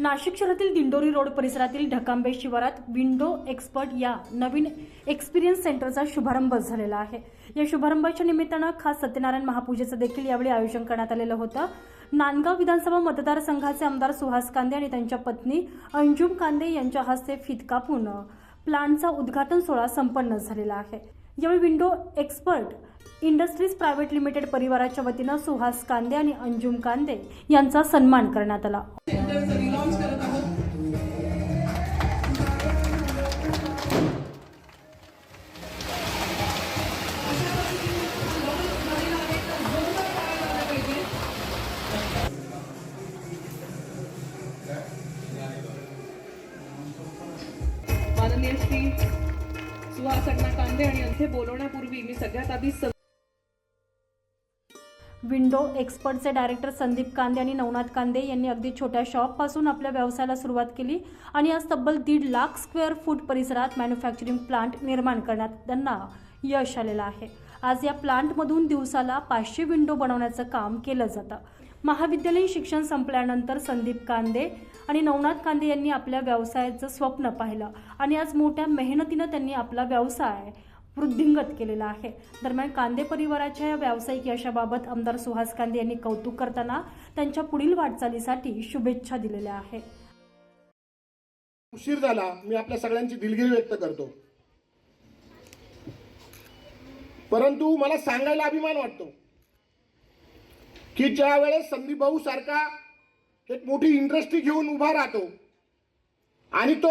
नाशिक शहरातील दिंडोरी रोड परिसरातील ढकांबे शिवारात विंडो एक्सपर्ट या नवीन एक्सपिरियन्स सेंटरचा शुभारंभ झालेला आहे. या शुभारंभाच्या निमित्तानं खास सत्यनारायण महापूजेचं देखील यावेळी आयोजन करण्यात आलेलं होतं. नांदगाव विधानसभा मतदारसंघाचे आमदार सुहास कांदे आणि त्यांच्या पत्नी अंजुम कांदे यांच्या हस्ते फितकापून प्लांटचा उद्घाटन सोहळा संपन्न झालेला आहे. यावेळी window expert industries private limited परिवाराच्या वतीनं सुहास कांदे आणि अंजुम कांदे यांचा सन्मान करण्यात आला. माननीय श्री सुहास अण्णा कांदे आणि यांचे बोलवण्यापूर्वी मी सगळ्यात आधी विंडो एक्सपर्टचे डायरेक्टर संदीप कांदे आणि नवनाथ कांदे यांनी अगदी छोट्या शॉपपासून आपल्या व्यवसायाला सुरुवात केली आणि आज तब्बल दीड लाख स्क्वेअर फूट परिसरात मॅन्युफॅक्चरिंग प्लांट निर्माण करण्यात त्यांना यश आलेलं आहे. आज या प्लांटमधून दिवसाला पाचशे विंडो बनवण्याचं काम केलं जातं. महाविद्यालयीन शिक्षण संपल्यानंतर संदीप कांदे आणि नवनाथ कांदे यांनी आपल्या व्यवसायाचं स्वप्न पाहिलं आणि आज मोठ्या मेहनतीनं त्यांनी आपला व्यवसाय वृद्धिंगत केलेला आहे. दरम्यान कांदे परिवाराच्या या व्यावसायिक यशाबाबत आमदार सुहास कांदे यांनी कौतुक करताना त्यांच्या पुढील वाटचालीसाठी शुभेच्छा दिलेल्या आहे उशीर झाला. मी आपल्या सगळ्यांची दिलगिरी व्यक्त करतो. परंतु मला सांगायला अभिमान वाटतो की ज्या वेळेस संदीप भाऊ सारखा एक मोठी इंडस्ट्री घेऊन उभा राहतो आणि तो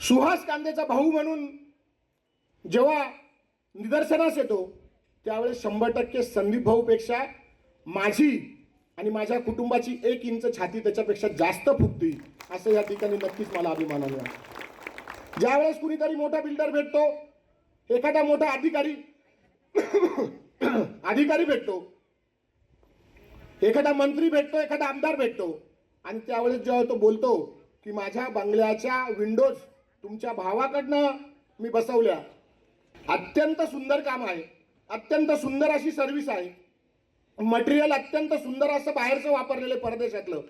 सुहास कांदेचा भाऊ म्हणून जेव्हा निदर्शनास येतो त्यावेळेस शंभर टक्के संदीप भाऊपेक्षा माझी आणि माझ्या कुटुंबाची एक इंच छाती त्याच्यापेक्षा जास्त फुगती असं या ठिकाणी नक्कीच मला अभिमानाने वाटतं ज्यावेळेस कुणीतरी मोठा बिल्डर भेटतो एखादा मोठा अधिकारी अधिकारी भेटतो एखादा मंत्री भेटतो एखादा आमदार भेटतो आणि त्यावेळेस जेव्हा तो बोलतो की माझ्या बंगल्याच्या विंडोज तुमच्या भावाकडनं मी बसवल्या. अत्यंत सुंदर काम आहे. अत्यंत सुंदर अशी सर्व्हिस आहे. मटेरियल अत्यंत सुंदर असं बाहेरचं वापरलेलं परदेशातलं.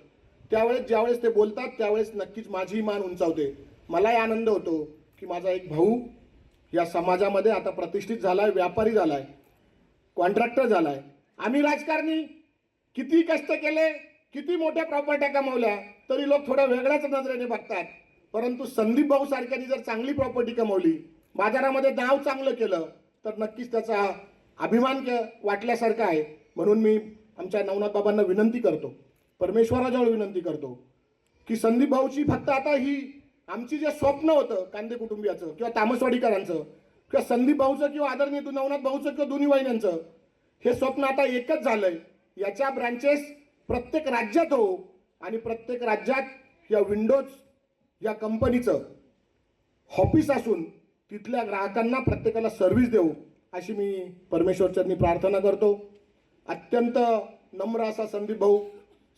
त्यावेळेस ज्यावेळेस ते बोलतात त्यावेळेस नक्कीच माझी मान उंचावते. मलाही आनंद होतो की माझा एक भाऊ या समाजामध्ये आता प्रतिष्ठित झालाय व्यापारी झालाय कॉन्ट्रॅक्टर झालाय. आम्ही राजकारणी किती कष्ट केले किती मोठ्या प्रॉपर्ट्या कमावल्या तरी लोक थोड्या वेगळ्याच नजरेने बघतात. परंतु संदीप भाऊ सारख्यांनी जर चांगली प्रॉपर्टी कमवली बाजारामध्ये नाव चांगलं केलं तर नक्कीच त्याचा अभिमान वाटल्यासारखा आहे. म्हणून मी आमच्या नवनाथ बाबांना विनंती करतो परमेश्वराजवळ विनंती करतो की संदीप भाऊची फक्त आता ही आमची जे स्वप्न होतं कांदे कुटुंबियाचं किंवा तामसवाडीकरांचं किंवा संदीप भाऊचं किंवा आदरणीय नवनाथ भाऊचं किंवा दोन्ही वाहिन्यांचं हे स्वप्न आता एकच झालंय. याच्या ब्रांचेस प्रत्येक राज्यात हो आणि प्रत्येक राज्यात या विंडोज या कंपनीचं ऑफिस असून तिथल्या ग्राहकांना प्रत्येकाला सर्व्हिस देऊ अशी मी परमेश्वरचरणी प्रार्थना करतो. अत्यंत नम्र असा संदीप भाऊ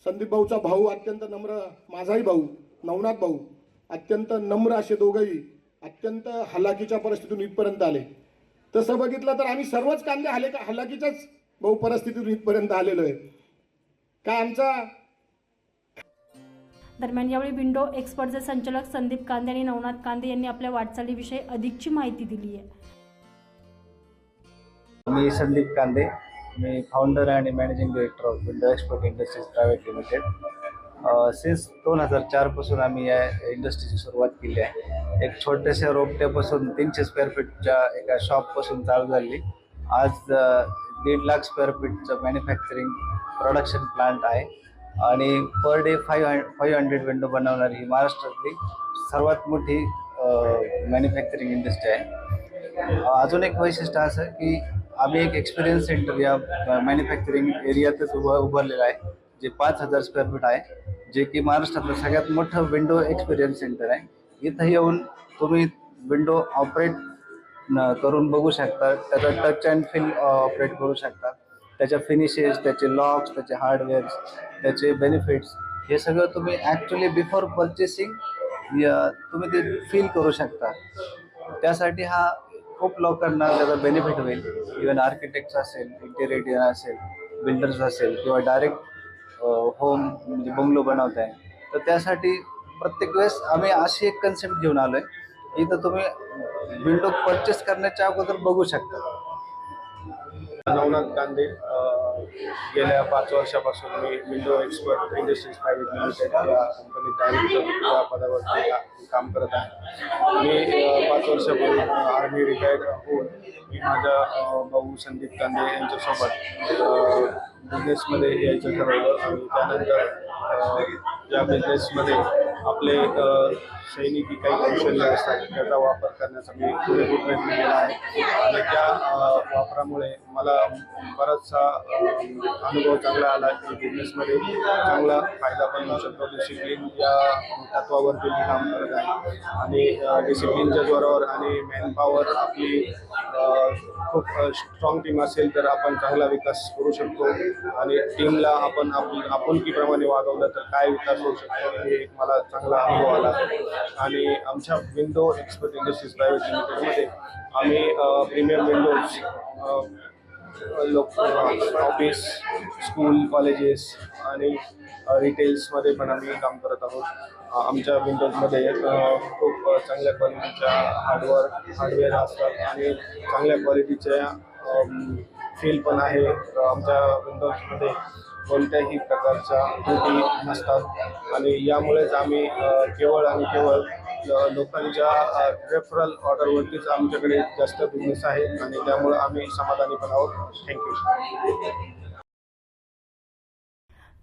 संदीप भाऊचा भाऊ अत्यंत नम्र माझाही भाऊ नवनाथ भाऊ अत्यंत नम्र असे दोघंही अत्यंत हलाखीच्या परिस्थितीतून इथपर्यंत आले. तसं बघितलं तर आम्ही सर्वच कांदे हले हलाखीच्याच भाऊ परिस्थितीतून इथपर्यंत आलेलो आहे. काय आमचा दरम्यान यावेळी विंडो एक्सपर्टचे संचालक संदीप कांदे आणि नवनाथ कांदे यांनी आपल्या वाटचालीविषयी अधिकची माहिती दिली आहे. मी संदीप कांदे. मी फाउंडर आणि managing director of window expert industries private limited since दोन हजार चारपासून आम्ही या इंडस्ट्रीची सुरुवात केली आहे. एक छोट्याशा रोपट्यापासून तीनशे स्क्वेअर फीटच्या एका शॉपपासून चालू झाली. आज दीड लाख स्क्वेअर फीटचं मॅन्युफॅक्चरिंग प्रोडक्शन प्लांट आहे. आणि per day five five hundred window बनवणारी ही महाराष्ट्रातली सर्वात मोठी मॅन्युफॅक्चरिंग इंडस्ट्री आहे. अजून एक वैशिष्ट्य असं की आम्ही एक एक्सपिरियन्स सेंटर या मॅन्युफॅक्चरिंग एरियातच उभं उभारलेलं आहे जे पाच हजार स्क्वेअर फीट आहे जे की महाराष्ट्रातलं सगळ्यात मोठं विंडो एक्सपिरियन्स सेंटर आहे. इथं येऊन तुम्ही विंडो ऑपरेट करून बघू शकता त्याचा टच अँड फील ऑपरेट करू शकतात त्याच्या फिनिशेस त्याचे लॉक्स त्याचे हार्डवेअर्स त्याचे बेनिफिट्स हे सगळं तुम्ही ॲक्च्युली बिफोर पर्चेसिंग तुम्ही ते फील करू शकता. त्यासाठी हा खूप लोकांना त्याचा बेनिफिट होईल. इवन आर्किटेक्ट्स असेल इंटेरियर असेल बिल्डर्स असेल किंवा डायरेक्ट होम म्हणजे बंगलो बनवत आहे तर त्यासाठी प्रत्येक वेळेस आम्ही अशी एक कन्सेप्ट घेऊन आलो आहे इथं तुम्ही विंडो परचेस करण्याच्या अगोदर बघू शकता. नवनाथ कांदे गेल्या पाच वर्षापासून मी window expert industries private limited या कंपनीत डायरेक्टर या पदावरती काम करत आहे. मी पाच वर्षापूर्वी आर्मी रिटायर्ड होऊन मी माझ्या भाऊ संदीप कांदे यांच्यासोबत बिझनेसमध्ये यायचं ठरवलं आणि त्यानंतर या बिझनेसमध्ये आपले सैनिकी काही कौशल्य असतात त्याचा वापर करण्याचा मी पुरेपूर प्रयत्न केला आहे. आणि त्या वापरामुळे मला बराचसा अनुभव चांगला आला की बिझनेसमध्ये चांगला फायदा पण होऊ शकतो. डिसिप्लिन या तत्वावरती मी काम करत आहे. आणि डिसिप्लिनच्या जोरावर आणि मॅनपॉवर आपली खूप स्ट्रॉंग टीम असेल तर आपण चांगला विकास करू शकतो. आणि टीमला आपण आपण आपुलकीप्रमाणे वागवलं तर काय विकास होऊ शकतो हे एक मला चांगला अनुभव आला. आणि आमच्या विंडो एक्सपर्ट इंडस्ट्रीज प्रायव्हेट लिमिटेडमध्ये आम्ही प्रीमियम विंडोज लोक ऑफिस स्कूल कॉलेजेस आणि रिटेल्समध्ये पण आम्ही काम करत आहोत. आमच्या विंडोजमध्ये खूप चांगल्या क्वालिटीच्या हार्डवेअर हार्डवेअर असतात आणि चांगल्या क्वालिटीच्या फील पण आहे आमच्या विंडोजमध्ये. कोणत्याही प्रकारच्या त्रुटी नसतात आणि यामुळेच आम्ही केवळ आणि केवळ लोकांच्या रेफरल ऑर्डरवरतीच आमच्याकडे जास्त बिझनेस आहे आणि त्यामुळे आम्ही समाधानी पण आहोत थँक्यू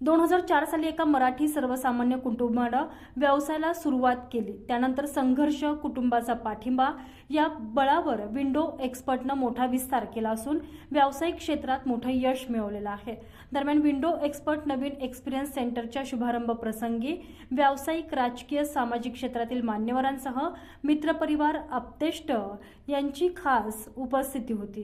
दोन हजार चार साली एका मराठी सर्वसामान्य कुटुंबानं व्यवसायाला सुरुवात केली. त्यानंतर संघर्ष कुटुंबाचा पाठिंबा या बळावर विंडो एक्सपर्टनं मोठा विस्तार केला असून व्यावसायिक क्षेत्रात मोठं यश मिळवलेलं आहे. दरम्यान विंडो एक्सपर्ट नवीन एक्सपिरियन्स सेंटरच्या शुभारंभ प्रसंगी व्यावसायिक राजकीय सामाजिक क्षेत्रातील मान्यवरांसह मित्रपरिवार आप्तेष्ट यांची खास उपस्थिती होती.